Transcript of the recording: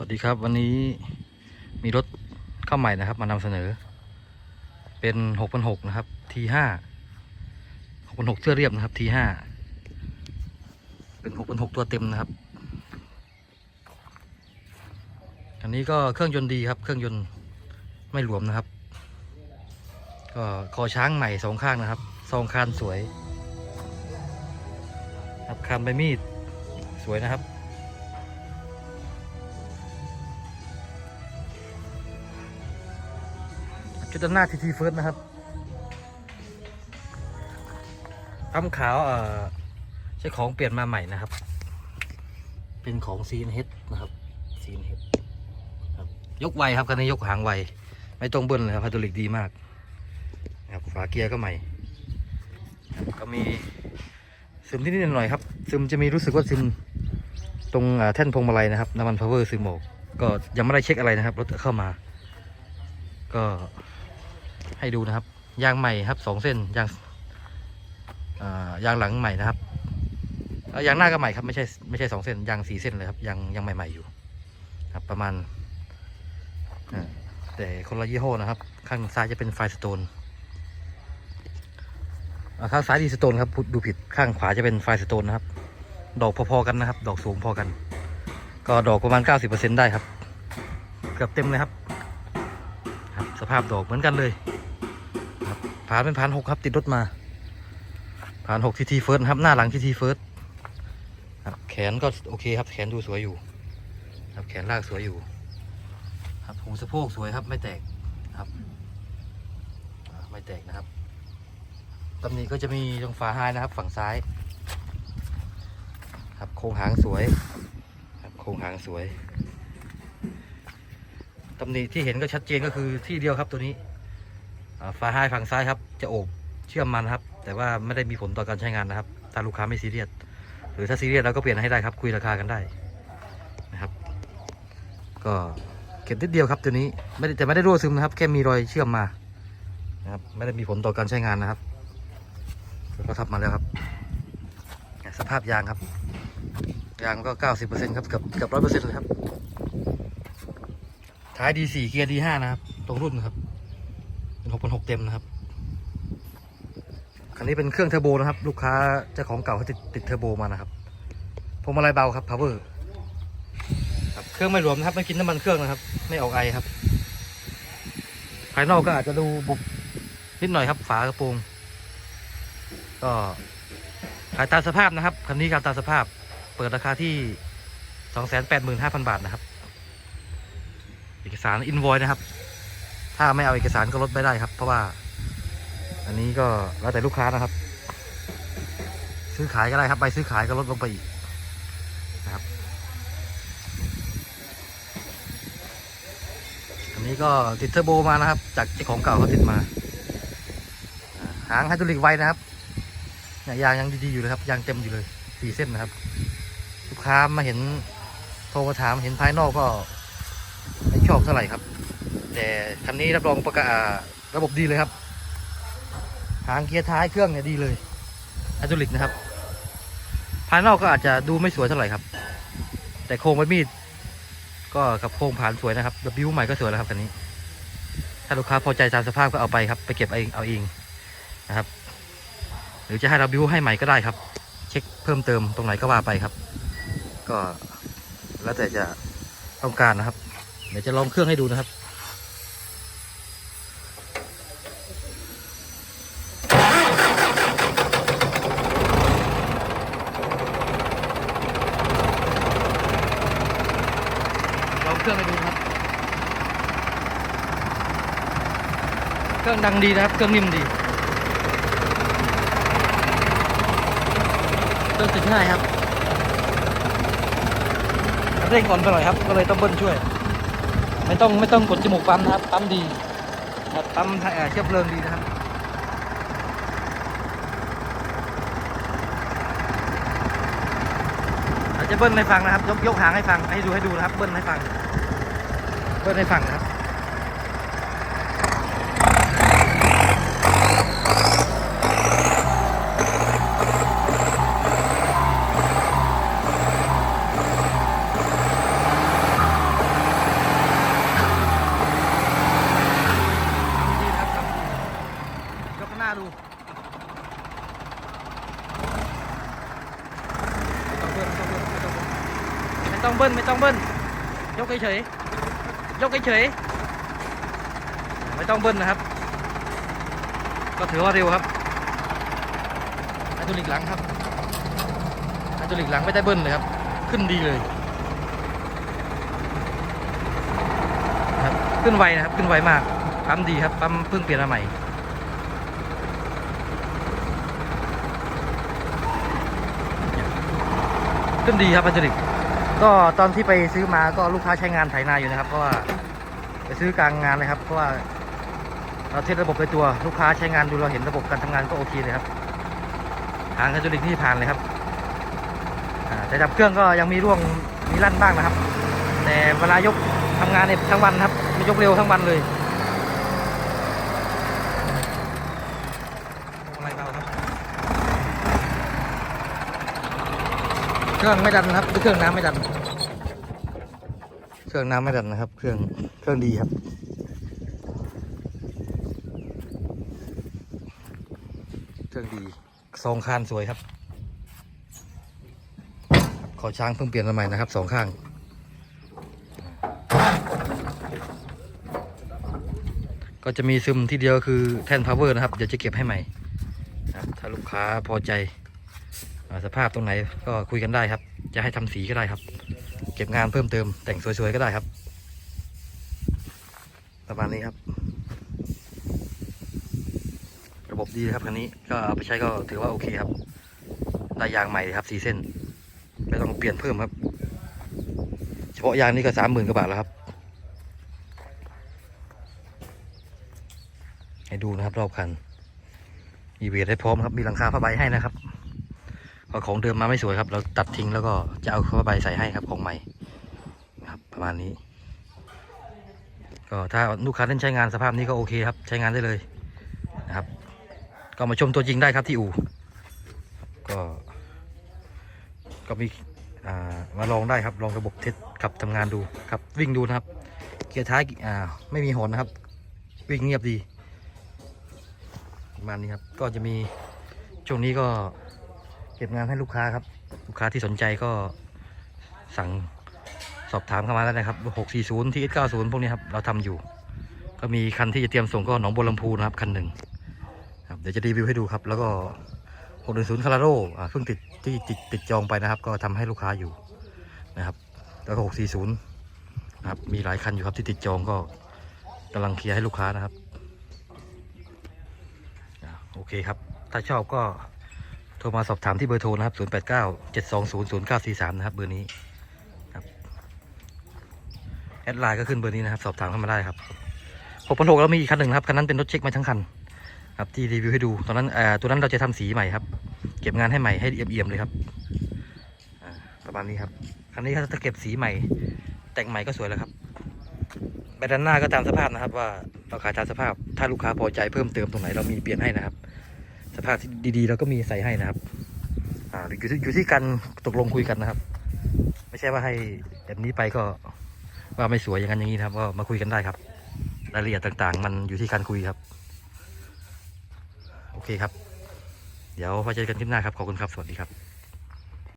วัสดีครับวันนี้มีรถเข้าใหม่นะครับ มานำเสนอ เป็นหกพันหกนะครับทีห้าหกพันหกเสื้อเรียบนะครับทีห้าเป็นหกพันหกตัวเต็มนะครับ อันนี้ก็เครื่องยนต์ดีครับ เครื่องยนต์ไม่หลวมนะครับ ก็คอช้างใหม่สองข้างนะครับซองคานสวย ครับคานใบมีดสวยนะครับ ชุดด้านหน้าทีทีเฟิร์สนะครับปั๊มขาวเอ่อใช้ของเปลี่ยนมาใหม่นะครับ เป็นของซีนเฮดนะครับซีนเฮดครับยกไวครับคันนี้ยกหางไว ไม่ต้องเบิ้ลเลยครับไฮดรอลิกดีมากนะครับฝาเกียร์ก็ใหม่ ก็มีซึมทีนิดหน่อยครับ ซึมจะมีรู้สึกว่าซึมตรงแท่นพวงมาลัยนะครับน้ำมันพาวเวอร์ซึมออกก็ยังไม่ได้เช็คอะไรนะครับรถเข้ามา ก็ ให้ดูนะครับ ยางใหม่ครับสองเส้นยางยางหลังใหม่นะครับเอ่อยางหน้าก็ใหม่ครับไม่ใช่ไม่ใช่สองเส้นยางสี่เส้นเลยครับยางยังใหม่ๆอยู่ครับประมาณแต่คนละยี่ห้อนะครับ ข้างซ้ายจะเป็นไฟสโตนข้างซ้ายดีสโตนครับดูผิดข้างขวาจะเป็นไฟสโตนนะครับ ดอกพอๆกันนะครับ ดอกสูงพอกัน ก็ดอกประมาณ 90%ได้ครับ เกือบเต็มเลยครับครับ สภาพดอกเหมือนกันเลย ผ่านเป็นผ่านหกครับติดรถมาผ่านหกทีทีเฟิร์สครับหน้าหลังทีทีเฟิร์สครับแขนก็โอเคครับแขนดูสวยอยู่ ครับแขนลากสวยอยู่ ครับหูสะโพกสวยครับไม่แตกครับ ไม่แตกนะครับตำหนิก็จะมีตรงฝาท้ายนะครับ ฝั่งซ้าย ครับโครงหางสวย ครับโครงหางสวยตำหนิที่เห็นก็ชัดเจนก็คือที่เดียวครับตัวนี้ อ่าฝาท้ฝั่งซ้ายครับ จะโอบเชื่อมมันครับ แต่ว่าไม่ได้มีผลต่อการใช้งานนะครับ ถ้าลูกค้าไม่ซีเรียส หรือถ้าซีเรียสเราก็เปลี่ยนให้ได้ครับ คุยราคากันได้นะครับ ก็เก็บนิดเดียวครับตัวนี้ไม่แต่ไม่ได้รั่วซึมนะครับ แค่มีรอยเชื่อมมานะครับ ไม่ได้มีผลต่อการใช้งานนะครับก็ทับมาแล้วครับ สภาพยางครับ ยางก็เก้าสิบเปอร์เซ็นต์ครับเกือบเกือบร้อยเปอร์เซ็นต์เลยครับท้ายดีสี่เกียร์ดีห้านะครับ ตรงรุ่นครับ เป็นหกพันหกเต็มนะครับคันนี้เป็นเครื่องเทอร์โบนะครับ ลูกค้าเจ้าของเก่าเขาติดติดเทอร์โบมานะครับพวงมาลัยเบาครับ power ครับเครื่องไม่รวมนะครับ ไม่กินน้ำมันเครื่องนะครับ ไม่ออกไอครับ ภายนอกก็อาจจะดูบุบนิดหน่อยครับ ฝากระโปรงก็ขายตามสภาพนะครับคันนี้การตามสภาพเปิดราคาที่สองแสนแปดหมื่นห้าพันบาทนะครับ เอกสารอิน o อยนะครับ ถ้าไม่เอาเอกสารก็ลดไม่ได้ครับ เพราะว่า อันนี้ก็แล้วแต่ลูกค้านะครับ ซื้อขายก็ได้ครับ ใบซื้อขายก็ลดลงไปอีกนะครับ อันนี้ก็ติดเทอร์โบมานะครับ จากเจ้าของเก่าเขาติดมา หางไฮดรอลิกไว้นะครับยางยังดีๆอยู่เลยครับยางเต็มอยู่เลยสี่เส้นนะครับ ลูกค้ามาเห็นโทรมาถามเห็นภายนอกก็ไม่ชอบเท่าไหร่ครับ แต่คันนี้รับรองประกาศระบบดีเลยครับ หางเกียร์ท้ายเครื่องเนี่ยดีเลยไฮดรอลิกนะครับภายนอกก็อาจจะดูไม่สวยเท่าไหร่ครับ แต่โครงใบมีด ก็กับโครงผ่านสวยนะครับบิวใหม่ก็สวยแล้วครับคันนี้ ถ้าลูกค้าพอใจตามสภาพก็เอาไปครับไปเก็บเองเอาเองนะครับ หรือจะให้เราบิวให้ใหม่ก็ได้ครับ เช็คเพิ่มเติมตรงไหนก็ว่าไปครับ ก็แล้วแต่จะต้องการนะครับ เดี๋ยวจะลองเครื่องให้ดูนะครับ ลองเค รื่องให้ดูครับ เครื่องดังดีนะครับ เครื่องนิ่มดี เครื่องติดง่ายครับเร่งก่อนไปหน่อยครับ ก็เลยต้องเบิ้ลช่วย ไม่ต้องไม่ต้องกดจมูกปั๊มนะครับ ปั๊มดีปั๊มเอ่อเชื้อเพลิงดีนะครับจะเบิ้ลให้ฟังนะครับ ยกยกหางให้ฟังให้ดูให้ดูนะครับ เบิ้ลให้ฟัง เพื่อให้ฟังครับาดูไม่ต้องเบิ้ลไม่ต้องเบิ้ลไม่ต้องเบิ้ลยกเฉย ยกเฉยไม่ต้องเบิ้ลนะครับ ก็ถือว่าเร็วครับไฮดรอลิกหลังครับไฮดรอลิกหลังไม่ได้เบิ้ลเลยครับ ขึ้นดีเลยครับขึ้นไวนะครับขึ้นไวมากปั๊มดีครับปั๊มเพิ่งเปลี่ยนมาใหม่ขึ้นดีครับไฮดรอลิก ก็ตอนที่ไปซื้อมาก็ลูกค้าใช้งานไถนาอยู่นะครับ เพราะว่าไปซื้อกลางงานเลยครับ เพราะว่าเราเทสระบบในตัวลูกค้าใช้งานดูเราเห็นระบบการทำงานก็โอเคเลยครับทางกระจุลิกนี่ผ่านเลยครับแต่ดับเครื่องก็ยังมีร่วงมีลั่นบ้างนะครับ แต่เวลายกทำงานเนี่ยทั้งวันครับไม่ยกเร็วทั้งวันเลยอะไรเบาครับ เครื่องไม่ดันนะครับ เครื่องน้ำไม่ดัน เครื่องน้ำไม่ดันนะครับ เครื่องเครื่องดีครับเครื่องดีสองคานสวยครับ ขอช้างเพิ่งเปลี่ยนมาใหม่นะครับสองข้างก็จะมีซึมที่เดียวคือแท่นพาวเวอร์นะครับ เดี๋ยวจะเก็บให้ใหม่ถ้าลูกค้าพอใจ สภาพตรงไหนก็คุยกันได้ครับ จะให้ทำสีก็ได้ครับ เก็บงานเพิ่มเติมแต่งสวยๆก็ได้ครับ ประมาณนี้ครับ ระบบดีครับคันนี้ก็เอาไปใช้ก็ถือว่าโอเคครับได้ยางใหม่ครับสีเส้นไม่ต้องเปลี่ยนเพิ่มครับ เฉพาะยางนี้ก็สามหมื่นกว่าบาทแล้วครับ ให้ดูนะครับรอบคันมีเวทให้พร้อมครับมีหลังคาผ้าใบให้นะครับ พอของเดิมมาไม่สวยครับ เราตัดทิ้งแล้วก็จะเอาผ้าใบใส่ให้ครับของใหม่นะครับประมาณนี้ ก็ถ้าลูกค้าเล่นใช้งานสภาพนี้ก็โอเคครับ ใช้งานได้เลยนะครับ ก็มาชมตัวจริงได้ครับที่อู่ก็ก็มีอ่ามาลองได้ครับลองระบบเทสขับทำงานดูครับวิ่งดูนะครับ เกียร์ท้ายอ่าไม่มีหอนนะครับ วิ่งเงียบดีประมาณนี้ครับก็จะมีช่วงนี้ก็ เก็บงานให้ลูกค้าครับ ลูกค้าที่สนใจก็สั่งสอบถามเข้ามาแล้วนะครับ 640 ที่90 พวกนี้ครับ เราทำอยู่ ก็มีคันที่จะเตรียมส่งก็หนองบัวลำพูนะครับ คันหนึ่งครับเดี๋ยวจะรีวิวให้ดูครับ แล้วก็610คาราโร่เพิ่งติดที่ติดติดจองไปนะครับ ก็ทำให้ลูกค้าอยู่นะครับ แล้วก็ 640นะครับมีหลายคันอยู่ครับที่ติดจองก็กำลังเคลียร์ให้ลูกค้านะครับ โอเคครับ ถ้าชอบก็ โทรมาสอบถามที่เบอร์โทรนะครับ 089 720 0943 นะครับเบอร์นี้ครับแอดไลน์ก็ขึ้นเบอร์นี้นะครับ สอบถามเข้ามาได้ครับ6,600แล้วมีอีกคันหนึ่งครับคันนั้นเป็นรถเช็คมาทั้งคันครับที่รีวิวให้ดูตอนนั้นตัวนั้นเราจะทำสีใหม่ครับ เก็บงานให้ใหม่ให้เอี่ยมๆเลยครับประมาณนี้ครับคันนี้ถ้าจะเก็บสีใหม่ แต่งใหม่ก็สวยแล้วครับแบตด้านหน้าก็ตามสภาพนะครับ ว่าเราขายตามสภาพถ้าลูกค้าพอใจเพิ่มเติมตรงไหนเรามีเปลี่ยนให้นะครับ สภาพที่ดีๆเราก็มีใส่ให้นะครับ อ่าอยู่ที่อยู่ที่การตกลงคุยกันนะครับ ไม่ใช่ว่าให้แบบนี้ไปก็ว่าไม่สวยอย่างนั้นอย่างนี้นะครับ ก็มาคุยกันได้ครับ รายละเอียดต่างๆ มันอยู่ที่การคุยครับ โอเคครับ เดี๋ยวพอเจอกันคลิปหน้าครับ ขอบคุณครับ สวัสดีครับ